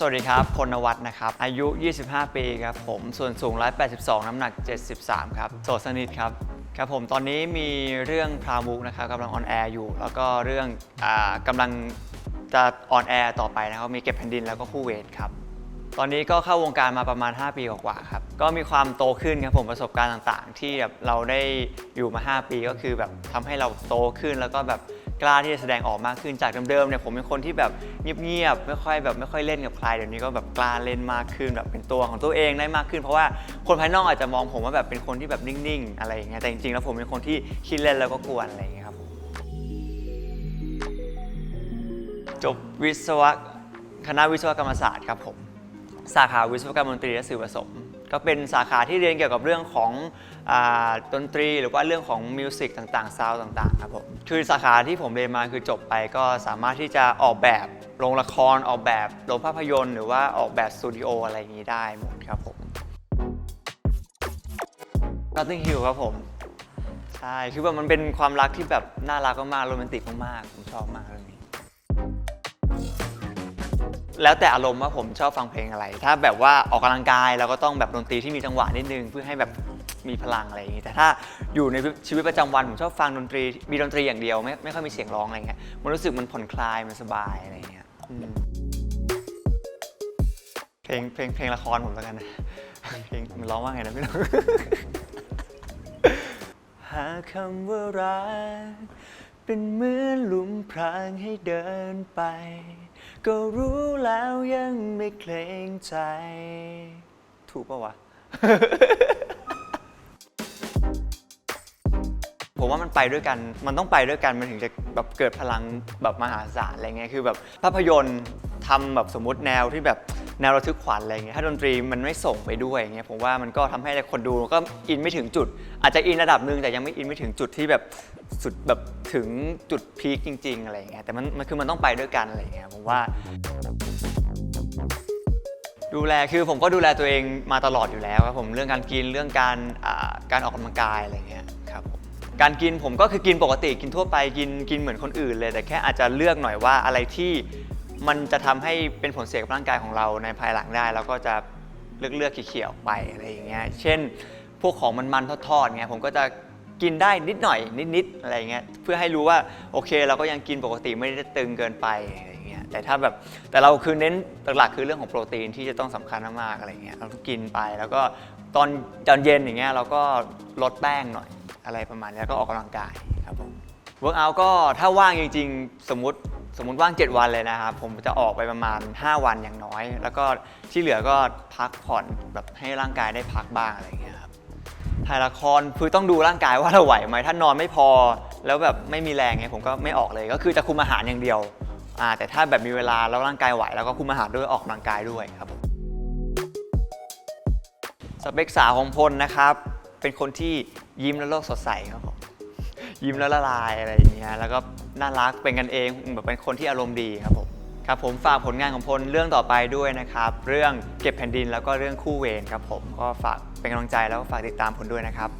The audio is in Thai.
สวัสดีครับ พลนวัฒนะครับ อายุ 25 ปีครับผม ส่วนสูง 182 น้ำหนัก 73 ครับ โสดสนิทครับ ครับผม ตอนนี้มีเรื่องพรามุกนะครับกำลังออนแอร์อยู่ แล้วก็เรื่องอากำลังจะออนแอร์ต่อไปนะครับ มีเก็บแผ่นดินแล้วก็คู่เวทครับ ตอนนี้ก็เข้าวงการมาประมาณ 5 ปีกว่าครับ ก็มีความโตขึ้นครับผม ประสบการณ์ต่างๆ ที่แบบเราได้อยู่มา 5 ปีก็คือแบบทำให้เราโตขึ้นแล้วก็แบบ กล้าที่จะแสดงออกมากขึ้นจากเดิมๆเนี่ยผมเป็นคนที่แบบเงียบๆไม่ค่อยแบบไม่ค่อยเล่นกับใครเดี๋ยวนี้ก็แบบกล้าเล่นมากขึ้นแบบเป็นตัวของตัวเองได้มากขึ้น เพราะว่าคนภายนอกอาจจะมองผมว่าแบบเป็นคนที่แบบนิ่งๆ อะไรอย่างเงี้ยแต่จริงๆแล้วผมเป็นคนที่คิดเล่นแล้วก็กวนอะไรอย่างเงี้ยครับผมจบวิศวะคณะวิศวกรรมศาสตร์ครับผม สาขาวิศวกรรมดนตรีและสื่อผสม ก็เป็นสาขาที่เรียนเกี่ยวกับเรื่องของอดนตรีหรือว่าเรื่องของมิวสิกต่างๆซาวต่างๆครับผมคือสาขาที่ผมเรียนมาคือจบไปก็สามารถที่จะออกแบบโรงละครออกแบบโรงภาพยนตร์ หรือว่าออกแบบสตูดิโออะไรอย่างนี้ได้หมดครับผม Notting Hill ครับผมใช่คือแบบมันเป็นความรักที่แบบน่ารักมากๆโรแมนติกมากๆผมชอบมากเรื่องนี้ แล้วแต่อารมณ์ว่าผมชอบฟังเพลงอะไร ถ้าแบบว่าออกกำลังกายเราก็ต้องแบบดนตรีที่มีจังหวะนิดนึงเพื่อให้แบบมีพลังอะไรอย่างนี้แต่ถ้าอยู่ในชีวิตประจำวันผมชอบฟังดนตรีมีดนตรีอย่างเดียวไม่ไม่ค่อยมีเสียงร้องอะไรเงี้ยมันรู้สึกมันผ่อนคลายมันสบายอะไรเงี้ยเพลงเพลงเพลงละครผมแล้วกันนะเพลงมันร้องว่าไงนะพี่น้องหาคำว่ารักเป็นเหมือนหลุมพรางให้เดินไป ก็รู้แล้วยังไม่เกรงใจ ถูกปะวะ ผมว่ามันไปด้วยกัน มันต้องไปด้วยกัน มันถึงจะแบบเกิดพลังแบบมหาศาลอะไรเงี้ย คือแบบภาพยนตร์ทำแบบสมมติแนวที่แบบ แนวระทึกขวัญอะไรเงี้ยถ้าดนตรีมันไม่ส่งไปด้วยอย่างเงี้ยผมว่ามันก็ทำให้คนดูก็อินไม่ถึงจุด อาจจะอินระดับหนึ่งแต่ยังไม่อินไม่ถึงจุดที่แบบสุดแบบถึงจุดพีคจริง ๆ อะไรเงี้ยแต่มันมันคือมันต้องไปด้วยกันอะไรเงี้ยผมว่าดูแลคือผมก็ดูแลตัวเองมาตลอดอยู่แล้วครับผมเรื่องการกินเรื่องการการออกกำลังกายอะไรเงี้ยครับผมการกินผมก็คือกินปกติกินทั่วไปกินกินเหมือนคนอื่นเลย แต่แค่อาจจะเลือกหน่อยว่าอะไรที่ มันจะทำให้เป็นผลเสียกับร่างกายของเราในภายหลังได้แล้วก็จะเลือกเลือกเขี่ยๆออกไปอะไรอย่างเงี้ยเช่น พวกของมันๆทอดๆเงี้ยผมก็จะกินได้นิดหน่อยนิดๆอะไรเงี้ยเพื่อให้รู้ว่าโอเค เราก็ยังกินปกติไม่ได้ตึงเกินไปอะไรเงี้ยแต่ถ้าแบบแต่เราคือเน้นหลักๆคือเรื่องของโปรตีนที่จะต้องสำคัญมากๆอะไรเงี้ยเราต้องกินไปแล้วก็ตอนตอนเย็นอย่างเงี้ยเราก็ลดแป้งหน่อยอะไรประมาณนี้แล้วก็ออกกำลังกายครับผมเวิร์กอัลก็ถ้าว่างจริง ๆ สมมติ สมมติว่าง 7 วันเลยนะครับ ผมจะออกไปประมาณ 5 วันอย่างน้อย แล้วก็ที่เหลือก็พักผ่อนแบบให้ร่างกายได้พักบ้างอะไรเงี้ยครับถ่ายละครคือต้องดูร่างกายว่าเราไหวไหมถ้านอนไม่พอ แล้วแบบไม่มีแรงไงผมก็ไม่ออกเลยก็คือจะคุมอาหารอย่างเดียวอ่าแต่ถ้าแบบมีเวลาแล้วร่างกายไหวแล้วก็คุมอาหารด้วยออกกำลังกายด้วยครับผมสเปคสาวของพลนะครับ เป็นคนที่ยิ้มแล้วโลกสดใสครับผมยิ้มแล้วละลายอะไรอย่างเงี้ยแล้วก็ น่ารักเป็นกันเองแบบเป็นคนที่อารมณ์ดีครับผมครับผมฝากผลงานของพลเรื่องต่อไปด้วยนะครับ เรื่องเก็บแผ่นดินแล้วก็เรื่องคู่เวรครับผมก็ฝากเป็นกำลังใจแล้วก็ฝากติดตามผลด้วยนะครับ